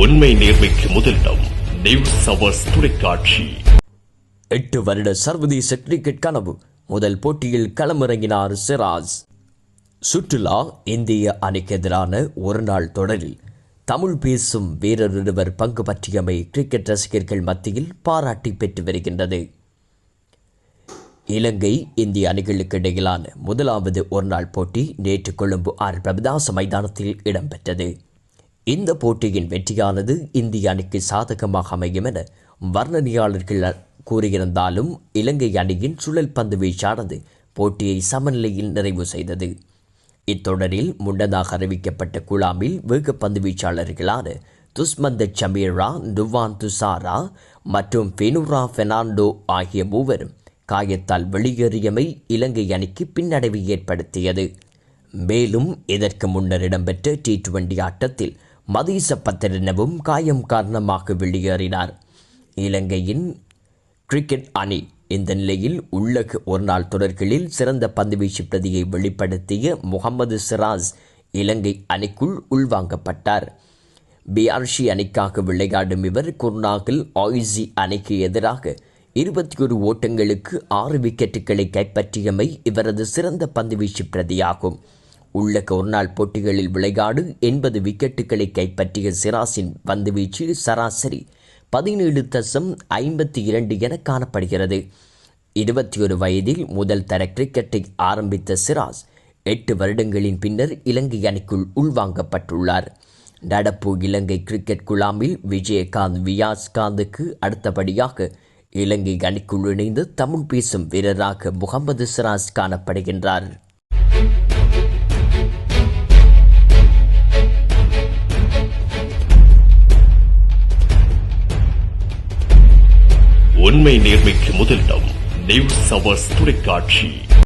உண்மை நேர்மைக்கு முதலிடம் நியூஸ் அவர்ஸ் தொலைக்காட்சி. எட்டு வருட சர்வதேச கிரிக்கெட் கனவு. முதல் போட்டியில் களமிறங்கினார் சிராஜ். சுற்றுலா இந்திய அணிக்கு எதிரான ஒருநாள் தொடரில் தமிழ் பேசும் வீரரிருவர் பங்கு பற்றியமை கிரிக்கெட் ரசிகர்கள் மத்தியில் பாராட்டி பெற்று வருகின்றது. இலங்கை இந்திய அணிகளுக்கு இடையிலான முதலாவது ஒருநாள் போட்டி நேற்று கொழும்பு ஆர். பிரபதாச மைதானத்தில் இடம்பெற்றது. இந்த போட்டியின் வெற்றியானது இந்திய அணிக்கு சாதகமாக அமையும் என வர்ணனையாளர்கள் கூறியிருந்தாலும் இலங்கை அணியின் சுழல் பந்து வீச்சானது போட்டியை சமநிலையில் நிறைவு செய்தது. இத்தொடரில் முன்னதாக அறிவிக்கப்பட்ட குழாமில் வேகப்பந்து வீச்சாளர்களான துஸ்மந்த சமீரா டுவான் துசாரா மற்றும் பெனுரா பெர்னாண்டோ ஆகிய மூவரும் காயத்தால் வெளியேறியமை இலங்கை அணிக்கு பின்னடைவை ஏற்படுத்தியது. மேலும் இதற்கு முன்னர் இடம்பெற்ற டி டுவெண்டி ஆட்டத்தில் மதீச பத்திரனவும் காயம் காரணமாக வெளியேறினார். இலங்கையின் கிரிக்கெட் அணி இந்த நிலையில் உள்ளக ஒருநாள் தொடர்களில் சிறந்த பந்துவீச்சு பிரதியை வெளிப்படுத்திய முகமது சிராஜ் இலங்கை அணிக்குள் உள்வாங்கப்பட்டார். பிஆர்சி அணிக்காக விளையாடும் இவர் குர்நாகில் ஆய்சி அணிக்கு எதிராக இருபத்தி ஒரு ஓட்டங்களுக்கு ஆறு விக்கெட்டுகளை கைப்பற்றியமை இவரது சிறந்த பந்துவீச்சு பிரதியாகும். உள்ளக ஒருநாள் போட்டிகளில் விளையாடு எண்பது விக்கெட்டுகளை கைப்பற்றிய சிராஸின் பந்துவீச்சு சராசரி பதினேழு தசம் ஐம்பத்தி இரண்டு என காணப்படுகிறது. இருபத்தி ஒரு வயதில் முதல் தர கிரிக்கெட்டை ஆரம்பித்த சிராஸ் எட்டு வருடங்களின் பின்னர் இலங்கை அணிக்குள் உள்வாங்கப்பட்டுள்ளார். நடப்பு இலங்கை கிரிக்கெட் குழாமில் விஜயகாந்த் வியாஸ்காந்துக்கு அடுத்தபடியாக இலங்கை அணிக்குள் இணைந்து தமிழ் பேசும் வீரராக முகமது சிராஸ் காணப்படுகின்றார். உண்மை நேர்மைக்கு முதலிடம் நியூஸ் அவர்ஸ் தொலைக்காட்சி.